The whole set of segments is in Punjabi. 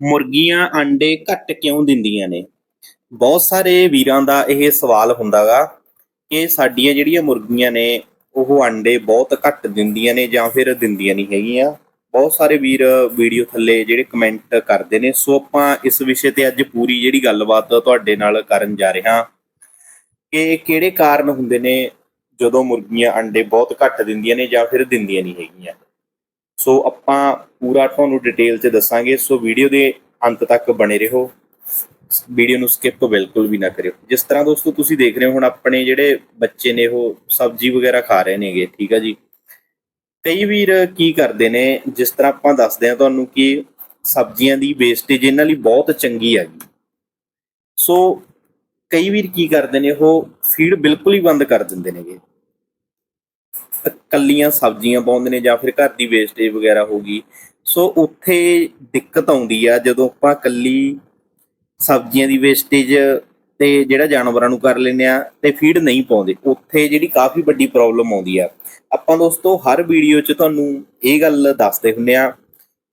ਮੁਰਗੀਆਂ ਅੰਡੇ ਘੱਟ ਕਿਉਂ ਦਿੰਦੀਆਂ ਨੇ? ਬਹੁਤ ਸਾਰੇ ਵੀਰਾਂ ਦਾ ਇਹ ਸਵਾਲ ਹੁੰਦਾਗਾ ਕਿ ਸਾਡੀਆਂ ਜਿਹੜੀਆਂ ਮੁਰਗੀਆਂ ਨੇ, ਉਹ ਅੰਡੇ ਬਹੁਤ ਘੱਟ ਦਿੰਦੀਆਂ ਨੇ ਜਾਂ ਫਿਰ ਦਿੰਦੀਆਂ ਨਹੀਂ ਹੈਗੀਆਂ। ਬਹੁਤ ਸਾਰੇ ਵੀਰ ਵੀਡੀਓ ਥੱਲੇ ਜਿਹੜੇ ਕਮੈਂਟ ਕਰਦੇ ਨੇ, ਸੋ ਆਪਾਂ ਇਸ ਵਿਸ਼ੇ ਤੇ ਅੱਜ ਪੂਰੀ ਜਿਹੜੀ ਗੱਲਬਾਤ ਤੁਹਾਡੇ ਨਾਲ ਕਰਨ ਜਾ ਰਹੇ ਹਾਂ ਕਿ ਕਿਹੜੇ ਕਾਰਨ ਹੁੰਦੇ ਨੇ ਜਦੋਂ ਮੁਰਗੀਆਂ ਅੰਡੇ ਬਹੁਤ ਘੱਟ ਦਿੰਦੀਆਂ ਨੇ ਜਾਂ ਫਿਰ ਦਿੰਦੀਆਂ ਨਹੀਂ ਹੈਗੀਆਂ। ਸੋ ਆਪਾਂ ਪੂਰਾ ਤੁਹਾਨੂੰ ਡਿਟੇਲ 'ਚ ਦੱਸਾਂਗੇ, ਸੋ ਵੀਡੀਓ ਦੇ ਅੰਤ ਤੱਕ ਬਣੇ ਰਹੋ। ਵੀਡੀਓ ਨੂੰ ਸਕਿਪ ਬਿਲਕੁਲ ਵੀ ਨਾ ਕਰਿਓ। ਜਿਸ ਤਰ੍ਹਾਂ ਦੋਸਤੋ ਤੁਸੀਂ ਦੇਖ ਰਹੇ ਹੋ, ਹੁਣ ਆਪਣੇ ਜਿਹੜੇ ਬੱਚੇ ਨੇ ਉਹ ਸਬਜ਼ੀ ਵਗੈਰਾ ਖਾ ਰਹੇ ਨੇਗੇ, ਠੀਕ ਆ ਜੀ? ਕਈ ਵੀਰ ਕੀ ਕਰਦੇ ਨੇ, ਜਿਸ ਤਰ੍ਹਾਂ ਆਪਾਂ ਦੱਸਦੇ ਹਾਂ ਤੁਹਾਨੂੰ ਕਿ ਸਬਜ਼ੀਆਂ ਦੀ ਵੇਸਟੇਜ ਇਹਨਾਂ ਲਈ ਬਹੁਤ ਚੰਗੀ ਹੈਗੀ ਸੋ ਕਈ ਵੀਰ ਕੀ ਕਰਦੇ ਨੇ, ਉਹ ਫੀਡ ਬਿਲਕੁਲ ਹੀ ਬੰਦ ਕਰ ਦਿੰਦੇ ਨੇਗੇ। ਕੱਲੀਆਂ ਸਬਜ਼ੀਆਂ ਪਾਉਂਦੇ ਨੇ ਜਾਂ ਫਿਰ ਘਰ ਦੀ ਵੇਸਟੇਜ ਵਗੈਰਾ ਹੋ ਗਈ। ਸੋ ਉੱਥੇ ਦਿੱਕਤ ਆਉਂਦੀ ਆ ਜਦੋਂ ਆਪਾਂ ਕੱਲੀ ਸਬਜ਼ੀਆਂ ਦੀ ਵੇਸਟੇਜ ਤੇ ਜਿਹੜਾ ਜਾਨਵਰਾਂ ਨੂੰ ਕਰ ਲੈਂਦੇ ਆ ਤੇ ਫੀਡ ਨਹੀਂ ਪਾਉਂਦੇ। ਉੱਥੇ ਜਿਹੜੀ ਕਾਫੀ ਵੱਡੀ ਪ੍ਰੋਬਲਮ ਆਉਂਦੀ ਆ। ਆਪਾਂ ਦੋਸਤੋ, ਹਰ ਵੀਡੀਓ 'ਚ ਤੁਹਾਨੂੰ ਇਹ ਗੱਲ ਦੱਸਦੇ ਹੁੰਦੇ ਆ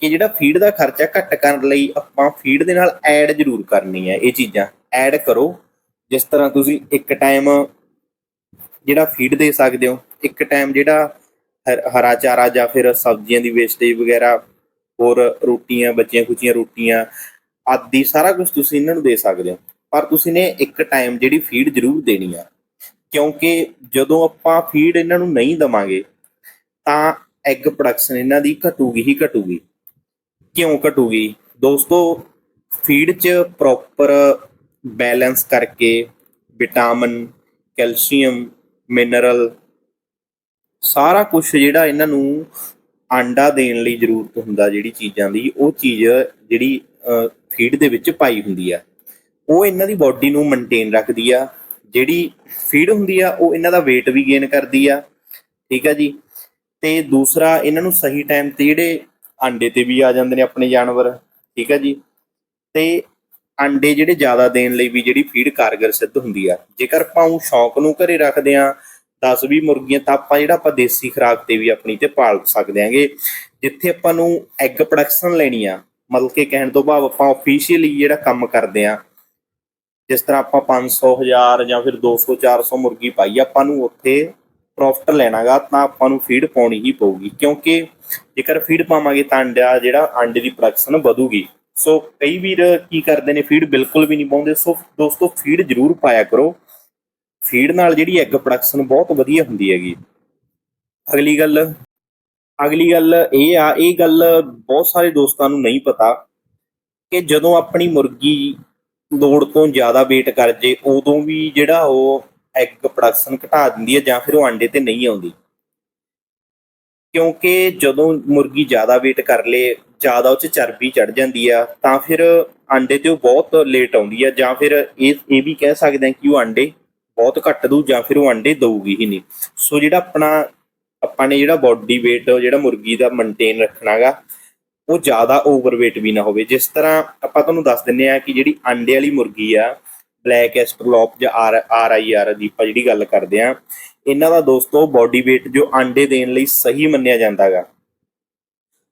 ਕਿ ਜਿਹੜਾ ਫੀਡ ਦਾ ਖਰਚਾ ਘੱਟ ਕਰਨ ਲਈ ਆਪਾਂ ਫੀਡ ਦੇ ਨਾਲ ਐਡ ਜ਼ਰੂਰ ਕਰਨੀ ਹੈ ਇਹ ਚੀਜ਼ਾਂ। ਐਡ ਕਰੋ। ਜਿਸ ਤਰ੍ਹਾਂ ਤੁਸੀਂ ਇੱਕ ਟਾਈਮ ਜਿਹੜਾ ਫੀਡ ਦੇ ਸਕਦੇ ਹੋ ਇੱਕ ਟਾਈਮ ਜਿਹੜਾ ਹਰ- ਹਰਾ ਚਾਰਾ ਜਾਂ ਫਿਰ ਸਬਜ਼ੀਆਂ ਦੀ ਵੇਸਟੇਜ ਵਗੈਰਾ, ਹੋਰ ਰੋਟੀਆਂ, ਬੱਚੀਆਂ ਕੁਚੀਆਂ ਰੋਟੀਆਂ ਆਦਿ, ਸਾਰਾ ਕੁਝ ਤੁਸੀਂ ਇਹਨਾਂ ਨੂੰ ਦੇ ਸਕਦੇ ਹੋ। ਪਰ ਤੁਸੀਂ ਨੇ ਇੱਕ ਟਾਈਮ ਜਿਹੜੀ ਫੀਡ ਜ਼ਰੂਰ ਦੇਣੀ ਆ। ਕਿਉਂਕਿ ਜਦੋਂ ਆਪਾਂ ਫੀਡ ਇਹਨਾਂ ਨੂੰ ਨਹੀਂ ਦਵਾਂਗੇ, ਤਾਂ ਐਗ ਪ੍ਰੋਡਕਸ਼ਨ ਇਹਨਾਂ ਦੀ ਘਟੂਗੀ ਹੀ ਘਟੂਗੀ। ਕਿਉਂ ਘਟੂਗੀ? ਦੋਸਤੋ ਫੀਡ 'ਚ ਪ੍ਰੋਪਰ ਬੈਲੈਂਸ ਕਰਕੇ ਵਿਟਾਮਿਨ ਕੈਲਸ਼ੀਅਮ ਮਿਨਰਲ ਸਾਰਾ ਕੁਝ ਜਿਹੜਾ ਇਹਨਾਂ ਨੂੰ ਆਂਡਾ ਦੇਣ ਲਈ ਜ਼ਰੂਰਤ ਹੁੰਦਾ ਜਿਹੜੀ ਚੀਜ਼ਾਂ ਦੀ, ਉਹ ਚੀਜ਼ ਜਿਹੜੀ ਫੀਡ ਦੇ ਵਿੱਚ ਪਾਈ ਹੁੰਦੀ ਆ। ਉਹ ਇਹਨਾਂ ਦੀ ਬਾਡੀ ਨੂੰ ਮੇਨਟੇਨ ਰੱਖਦੀ ਆ। ਜਿਹੜੀ ਫੀਡ ਹੁੰਦੀ ਆ, ਉਹ ਇਹਨਾਂ ਦਾ weight ਵੀ ਗੇਨ ਕਰਦੀ ਆ। ਠੀਕ ਆ ਜੀ? ਤੇ ਦੂਸਰਾ, ਇਹਨਾਂ ਨੂੰ ਸਹੀ ਟਾਈਮ ਤੇ ਜਿਹੜੇ ਆਂਡੇ ਤੇ ਵੀ ਆ ਜਾਂਦੇ ਨੇ ਆਪਣੇ ਜਾਨਵਰ। ਠੀਕ ਆ ਜੀ? ਤੇ ਆਂਡੇ ਜਿਹੜੇ ਜ਼ਿਆਦਾ ਦੇਣ ਲਈ ਵੀ ਜਿਹੜੀ ਫੀਡ ਕਾਰਗਰ ਸਿੱਧ ਹੁੰਦੀ ਆ। ਜੇਕਰ ਆਪਾਂ ਉਹ ਸ਼ੌਂਕ ਨੂੰ ਘਰੇ ਰੱਖਦੇ ਆ 10 20 ਮੁਰਗੀਆਂ, ਤਾਂ ਆਪਾਂ ਜਿਹੜਾ ਆਪਾਂ ਦੇਸੀ ਖੁਰਾਕ ਤੇ ਵੀ ਆਪਣੀ ਤੇ ਪਾਲ ਸਕਦੇ ਆਂਗੇ। ਜਿੱਥੇ ਆਪਾਂ ਨੂੰ ਐਗ ਪ੍ਰੋਡਕਸ਼ਨ ਲੈਣੀ ਆ, ਮਤਲਬ ਕਿ ਕਹਿਣ ਤੋਂ ਭਾਵ ਆਪਾਂ ਆਫੀਸ਼ੀਅਲੀ ਜਿਹੜਾ ਕੰਮ ਕਰਦੇ ਆ, ਜਿਸ ਤਰ੍ਹਾਂ ਆਪਾਂ 500 1000 ਜਾਂ ਫਿਰ 200 400 ਮੁਰਗੀ ਪਾਈ ਆਪਾਂ ਨੂੰ ਉੱਥੇ ਪ੍ਰੋਫਿਟ ਲੈਣਾਗਾ ਤਾਂ ਆਪਾਂ ਨੂੰ ਫੀਡ ਪਾਉਣੀ ਹੀ ਪਊਗੀ। ਕਿਉਂਕਿ ਜੇਕਰ ਫੀਡ ਪਾਵਾਂਗੇ ਤਾਂ ਅੰਡਾ ਜਿਹੜਾ ਅੰਡੇ ਦੀ ਪ੍ਰੋਡਕਸ਼ਨ ਵਧੂਗੀ। ਸੋ ਕਈ ਵੀਰ ਕੀ ਕਰਦੇ ਨੇ ਫੀਡ ਬਿਲਕੁਲ ਵੀ ਨਹੀਂ ਪਾਉਂਦੇ। ਸੋ ਦੋਸਤੋ ਫੀਡ ਜ਼ਰੂਰ ਪਾਇਆ ਕਰੋ। ਫੀਡ ਨਾਲ ਜਿਹੜੀ ਐਗ ਪ੍ਰੋਡਕਸ਼ਨ ਬਹੁਤ ਵਧੀਆ ਹੁੰਦੀ ਹੈਗੀ। ਅਗਲੀ ਗੱਲ ਅਗਲੀ ਗੱਲ ਇਹ ਆ, ਇਹ ਗੱਲ ਬਹੁਤ ਸਾਰੇ ਦੋਸਤਾਂ ਨੂੰ ਨਹੀਂ ਪਤਾ ਕਿ ਜਦੋਂ ਆਪਣੀ ਮੁਰਗੀ ਲੋੜ ਤੋਂ ਜ਼ਿਆਦਾ weight ਕਰ ਜੇ, ਉਦੋਂ ਵੀ ਜਿਹੜਾ ਉਹ ਐਗ ਪ੍ਰੋਡਕਸ਼ਨ ਘਟਾ ਦਿੰਦੀ ਹੈ ਜਾਂ ਫਿਰ ਉਹ ਅੰਡੇ ਤੇ ਨਹੀਂ ਆਉਂਦੀ। ਕਿਉਂਕਿ ਜਦੋਂ ਮੁਰਗੀ ਜ਼ਿਆਦਾ weight ਕਰ ਲੇ, ਜ਼ਿਆਦਾ ਉਹ 'ਚ ਚਰਬੀ ਚੜ ਜਾਂਦੀ ਆ, ਤਾਂ ਫਿਰ ਅੰਡੇ ਤੇ ਉਹ ਬਹੁਤ ਲੇਟ ਆਉਂਦੀ ਆ ਜਾਂ ਫਿਰ ਇਹ ਇਹ ਵੀ ਕਹਿ ਸਕਦੇ ਆ ਕਿ ਉਹ ਅੰਡੇ ਬਹੁਤ ਘੱਟ ਦੂ ਜਾਂ ਫਿਰ ਉਹ ਅੰਡੇ ਦਊਗੀ ਹੀ ਨਹੀਂ। ਸੋ ਜਿਹੜਾ ਆਪਣਾ, ਆਪਾਂ ਨੇ ਜਿਹੜਾ ਬਾਡੀ weight, ਜਿਹੜਾ ਮੁਰਗੀ ਦਾ ਮੇਨਟੇਨ ਰੱਖਣਾਗਾ ਉਹ ਜ਼ਿਆਦਾ ਓਵਰਵੇਟ ਵੀ ਨਾ ਹੋਵੇ। ਜਿਸ ਤਰ੍ਹਾਂ ਆਪਾਂ ਤੁਹਾਨੂੰ ਦੱਸ ਦਿੰਨੇ ਆ ਕਿ ਜਿਹੜੀ ਅੰਡੇ ਵਾਲੀ ਮੁਰਗੀ ਆ ਬਲੈਕ ਐਸਟਰਲੋਪ ਜਾਂ ਆਰ ਆਰ ਆਈ ਆਰ ਦੀ ਆਪਾਂ ਜਿਹੜੀ ਗੱਲ ਕਰਦੇ ਆ, ਇਹਨਾਂ ਦਾ ਦੋਸਤੋ ਬਾਡੀ weight ਜੋ ਅੰਡੇ ਦੇਣ ਲਈ ਸਹੀ ਮੰਨਿਆ ਜਾਂਦਾਗਾ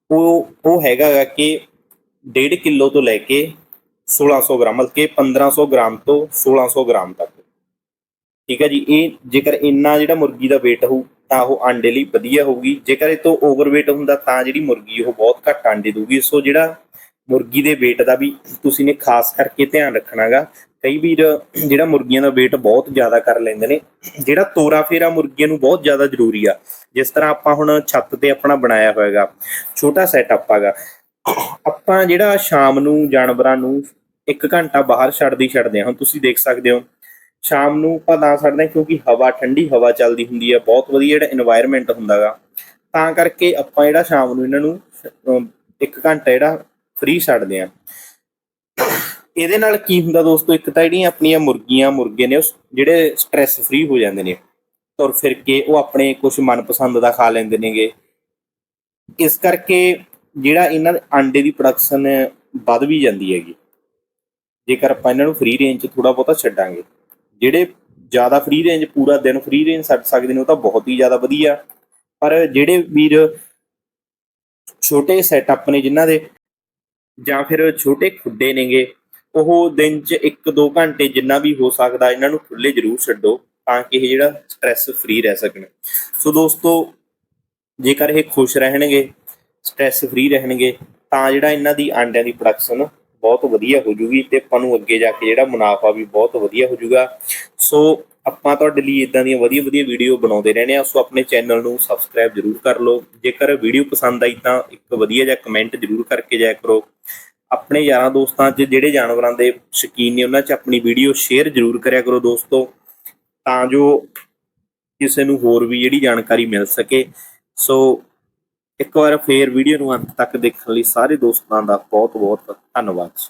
ਉਹ ਉਹ ਹੈਗਾਗਾ ਕਿ 1.5 ਕਿਲੋ ਤੋਂ ਲੈ ਕੇ 1600 ਗ੍ਰਾਮ ਮਤਲਬ ਕਿ 1500 ਗ੍ਰਾਮ ਤੋਂ 1600 ਗ੍ਰਾਮ ਤੱਕ। ਠੀਕ ਹੈ ਜੀ, ਇਹ ਜੇਕਰ ਇੰਨਾ ਜਿਹੜਾ ਮੁਰਗੀ ਦਾ weight ਹੋਊ, ਤਾਂ ਉਹ ਆਂਡੇ ਲਈ ਵਧੀਆ ਹੋਊਗੀ। ਜੇਕਰ ਇਹ ਤੋਂ ਓਵਰਵੇਟ ਹੁੰਦਾ, ਤਾਂ ਜਿਹੜੀ ਮੁਰਗੀ ਉਹ ਬਹੁਤ ਘੱਟ ਆਂਡੇ ਦੇਊਗੀ। ਸੋ ਜਿਹੜਾ ਮੁਰਗੀ ਦੇ weight ਦਾ ਵੀ ਤੁਸੀਂ ਨੇ ਖਾਸ ਕਰਕੇ ਧਿਆਨ ਰੱਖਣਾਗਾ। ਕਈ ਵੀਰ ਜਿਹੜਾ ਮੁਰਗੀਆਂ ਦਾ weight ਬਹੁਤ ਜ਼ਿਆਦਾ ਕਰ ਲੈਂਦੇ ਨੇ। ਜਿਹੜਾ ਤੋਰਾ ਫੇਰਾ ਮੁਰਗੀਆਂ ਨੂੰ ਬਹੁਤ ਜ਼ਿਆਦਾ ਜ਼ਰੂਰੀ ਆ। ਜਿਸ ਤਰ੍ਹਾਂ ਆਪਾਂ ਹੁਣ ਛੱਤ ਤੇ ਆਪਣਾ ਬਣਾਇਆ ਹੋਏਗਾ ਛੋਟਾ ਸੈਟਅਪ ਆਗਾ। ਆਪਾਂ ਜਿਹੜਾ ਸ਼ਾਮ ਨੂੰ ਜਾਨਵਰਾਂ ਨੂੰ 1 ਘੰਟਾ ਬਾਹਰ ਛੱਡਦੀ ਛੱਡਦੇ ਹਾਂ, ਹੁਣ ਤੁਸੀਂ ਦੇਖ ਸਕਦੇ ਹੋ ਸ਼ਾਮ ਨੂੰ ਆਪਾਂ ਤਾਂ ਛੱਡਦੇ ਹਾਂ ਕਿਉਂਕਿ ਹਵਾ, ਠੰਡੀ ਹਵਾ ਚੱਲਦੀ ਹੁੰਦੀ ਹੈ, ਬਹੁਤ ਵਧੀਆ ਜਿਹੜਾ এনवायरमेंट ਹੁੰਦਾਗਾ। ਤਾਂ ਕਰਕੇ ਆਪਾਂ ਜਿਹੜਾ ਸ਼ਾਮ ਨੂੰ ਇਹਨਾਂ ਨੂੰ ਇੱਕ ਘੰਟਾ ਜਿਹੜਾ ਫ੍ਰੀ ਛੱਡਦੇ ਆ ਇਹਦੇ ਨਾਲ ਕੀ ਹੁੰਦਾ ਦੋਸਤੋ, ਇੱਕ ਤਾਂ ਜਿਹੜੀਆਂ ਆਪਣੀਆਂ ਮੁਰਗੀਆਂ, ਮੁਰਗੇ ਨੇ ਜਿਹੜੇ ਸਟ्रेस ਫ੍ਰੀ ਹੋ ਜਾਂਦੇ ਨੇ, ਤੁਰ ਫਿਰ ਕੇ ਉਹ ਆਪਣੇ ਕੁਝ ਮਨਪਸੰਦ ਦਾ ਖਾ ਲੈਂਦੇ ਨੇਗੇ। ਇਸ ਕਰਕੇ ਜਿਹੜਾ ਇਹਨਾਂ ਦੇ ਆਂਡੇ ਦੀ ਪ੍ਰੋਡਕਸ਼ਨ ਵੱਧ ਵੀ ਜਾਂਦੀ ਹੈਗੀ। ਜੇਕਰ ਆਪਾਂ ਇਹਨਾਂ ਨੂੰ ਫ੍ਰੀ ਰੇਂਜ 'ਚ ਥੋੜਾ ਬਹੁਤਾ ਛੱਡਾਂਗੇ। ਜਿਹੜੇ ਜ਼ਿਆਦਾ ਫ੍ਰੀ ਰੇਂਜ ਪੂਰਾ ਦਿਨ ਫ੍ਰੀ ਰੇਂਜ ਛੱਡ ਸਕਦੇ ਨੇ, ਉਹ ਤਾਂ ਬਹੁਤ ਹੀ ਜ਼ਿਆਦਾ ਵਧੀਆ। ਪਰ ਜਿਹੜੇ ਵੀਰ ਛੋਟੇ ਸੈਟਅਪ ਨੇ ਜਿਨ੍ਹਾਂ ਦੇ, ਜਾਂ ਫਿਰ ਛੋਟੇ ਖੁੱਡੇ ਨੇਗੇ, ਉਹ ਦਿਨ 'ਚ 1-2 ਘੰਟੇ ਜਿੰਨਾ ਵੀ ਹੋ ਸਕਦਾ, ਇਹਨਾਂ ਨੂੰ ਖੁੱਲੇ ਜ਼ਰੂਰ ਛੱਡੋ, ਤਾਂ ਕਿ ਇਹ ਜਿਹੜਾ ਸਟ੍ਰੈਸ ਫ੍ਰੀ ਰਹਿ ਸਕਣ। ਸੋ ਦੋਸਤੋ, ਜੇਕਰ ਇਹ ਖੁਸ਼ ਰਹਿਣਗੇ ਸਟ੍ਰੈਸ ਫ੍ਰੀ ਰਹਿਣਗੇ, ਤਾਂ ਜਿਹੜਾ ਇਹਨਾਂ ਦੀ ਆਂਡਿਆਂ ਦੀ ਪ੍ਰੋਡਕਸ਼ਨ ਬਹੁਤ ਵਧੀਆ ਹੋ ਜੂਗੀ ਤੇ ਆਪਾਂ ਨੂੰ ਅੱਗੇ ਜਾ ਕੇ ਜਿਹੜਾ ਮੁਨਾਫਾ ਵੀ ਬਹੁਤ ਵਧੀਆ ਹੋ ਜੂਗਾ। ਸੋ ਆਪਾਂ ਤੁਹਾਡੇ ਲਈ ਇਦਾਂ ਦੀਆਂ ਵਧੀਆ ਵਧੀਆ ਵੀਡੀਓ ਬਣਾਉਂਦੇ ਰਹਿੰਦੇ ਆ ਸੋ ਆਪਣੇ ਚੈਨਲ ਨੂੰ ਸਬਸਕ੍ਰਾਈਬ ਜਰੂਰ ਕਰ ਲਓ। ਜੇਕਰ ਵੀਡੀਓ ਪਸੰਦ ਆਈ ਤਾਂ ਇੱਕ ਵਧੀਆ ਜਿਹਾ ਕਮੈਂਟ ਜਰੂਰ ਕਰਕੇ ਜਾਇਆ ਕਰੋ। ਆਪਣੇ ਯਾਰਾਂ ਦੋਸਤਾਂ 'ਚ ਜਿਹੜੇ ਜਾਨਵਰਾਂ ਦੇ ਸ਼ੌਕੀਨ ਨੇ, ਉਹਨਾਂ 'ਚ ਆਪਣੀ ਵੀਡੀਓ ਸ਼ੇਅਰ ਜਰੂਰ ਕਰਿਆ ਕਰੋ ਦੋਸਤੋ। ਤਾਂ ਜੋ ਕਿਸੇ ਨੂੰ ਹੋਰ ਵੀ ਜਿਹੜੀ ਜਾਣਕਾਰੀ ਮਿਲ ਸਕੇ। ਸੋ ਇੱਕ ਵਾਰ ਫੇਰ ਵੀਡੀਓ ਨੂੰ ਅੰਤ ਤੱਕ ਦੇਖਣ ਲਈ ਸਾਰੇ ਦੋਸਤਾਂ ਦਾ ਬਹੁਤ ਬਹੁਤ ਧੰਨਵਾਦ